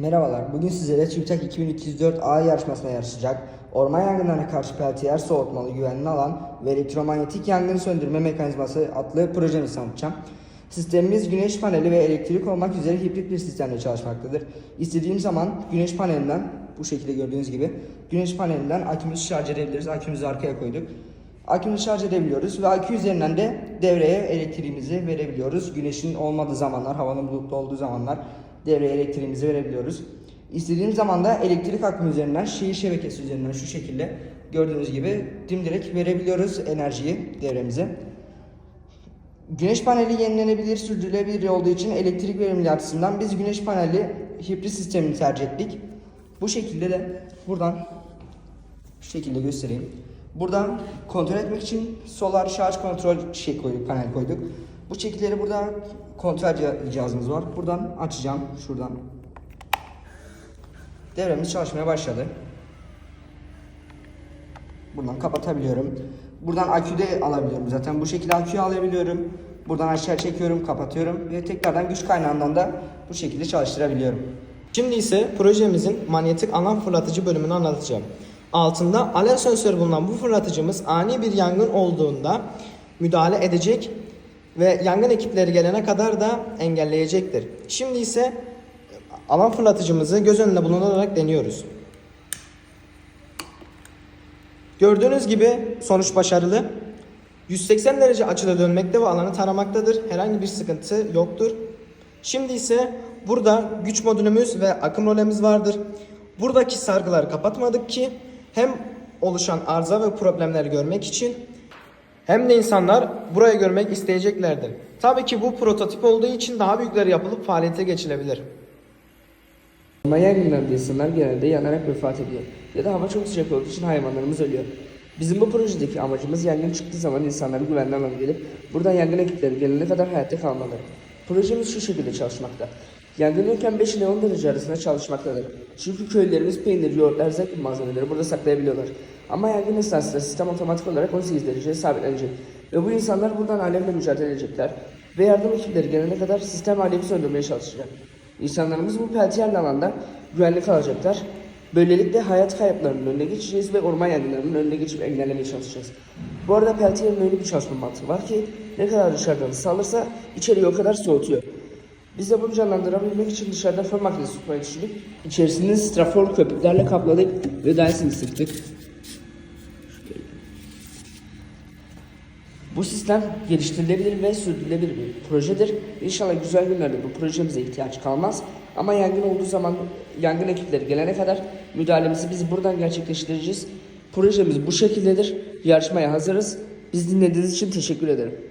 Merhabalar, bugün sizlere TÜBİTAK 2204 A yarışmasına yarışacak, orman yangınlarına karşı peltiyer soğutmalı güvenli alan ve elektromanyetik yangın söndürme mekanizması adlı projemizi tanıtacağım. Sistemimiz güneş paneli ve elektrik olmak üzere hibrit bir sistemle çalışmaktadır. İstediğim zaman güneş panelinden, bu şekilde gördüğünüz gibi, güneş panelinden akümüzü şarj edebiliriz. Akümüzü arkaya koyduk. Akümüzü şarj edebiliyoruz ve akü üzerinden de devreye elektriğimizi verebiliyoruz. Güneşin olmadığı zamanlar, havanın bulutlu olduğu zamanlar devreye elektriğimizi verebiliyoruz. İstediğimiz zaman da elektrik akımı üzerinden, şehir şebekesi üzerinden şu şekilde gördüğünüz gibi dimdirek verebiliyoruz enerjiyi devremize. Güneş paneli yenilenebilir, sürdürülebilir olduğu için elektrik verimliliği açısından biz güneş paneli hibrit sistemini tercih ettik. Bu şekilde de buradan şu şekilde göstereyim. Buradan kontrol etmek için solar şarj kontrol şey koyduk, panel koyduk. Bu çekileri burada kontrol cih- cihazımız var. Buradan açacağım şuradan. Devremiz çalışmaya başladı. Buradan kapatabiliyorum. Buradan akü de alabiliyorum zaten. Bu şekilde aküyü alabiliyorum. Buradan aşağı çekiyorum, kapatıyorum ve tekrardan güç kaynağından da bu şekilde çalıştırabiliyorum. Şimdi ise projemizin manyetik alan fırlatıcı bölümünü anlatacağım. Altında alev sensörü bulunan bu fırlatıcımız ani bir yangın olduğunda müdahale edecek ve yangın ekipleri gelene kadar da engelleyecektir. Şimdi ise alan fırlatıcımızı göz önünde bulundurarak deniyoruz. Gördüğünüz gibi sonuç başarılı. 180 derece açıda dönmekte ve alanı taramaktadır. Herhangi bir sıkıntı yoktur. Şimdi ise burada güç modülümüz ve akım rolemiz vardır. Buradaki sargıları kapatmadık ki hem oluşan arıza ve problemleri görmek için hem de insanlar burayı görmek isteyeceklerdir. Tabii ki bu prototip olduğu için daha büyükleri yapılıp faaliyete geçilebilir. Orman yangınlarında insanlar genelde yanarak vefat ediyor. Ya da hava çok sıcak olduğu için hayvanlarımız ölüyor. Bizim bu projedeki amacımız yangın çıktığı zaman insanları güvenli alana gelip buradan yangın ekipleri gelene kadar hayatta kalmaları. Projemiz şu şekilde çalışmakta. Yokken 5 ile 10 derece arasında çalışmaktadır. Çünkü köylerimiz peynir, yoğurt, erzak gibi malzemeleri burada saklayabiliyorlar. Ama yangın esnasında sistem otomatik olarak 18 dereceye sabitlenecek. Ve bu insanlar buradan alevle mücadele edecekler. Ve yardım ekipleri gelene kadar sistem alevi söndürmeye çalışacak. İnsanlarımız bu peltiyerli alanda güvenli kalacaklar. Böylelikle hayat kayıplarının önüne geçeceğiz ve orman yangınlarının önüne geçip engellemeye çalışacağız. Bu arada peltiyerin öyle bir çalışma mantığı var ki ne kadar dışarıdan ısınırsa içeriği o kadar soğutuyor. Biz de bunu canlandırabilmek için dışarıda fön makinesi tutmayı düşündük. İçerisini strafor köpüklerle kapladık ve Dyson'ı sıktık. Bu sistem geliştirilebilir ve sürdürülebilir bir projedir. İnşallah güzel günlerde bu projemize ihtiyaç kalmaz. Ama yangın olduğu zaman yangın ekipleri gelene kadar müdahalemizi biz buradan gerçekleştireceğiz. Projemiz bu şekildedir. Yarışmaya hazırız. Biz dinlediğiniz için teşekkür ederim.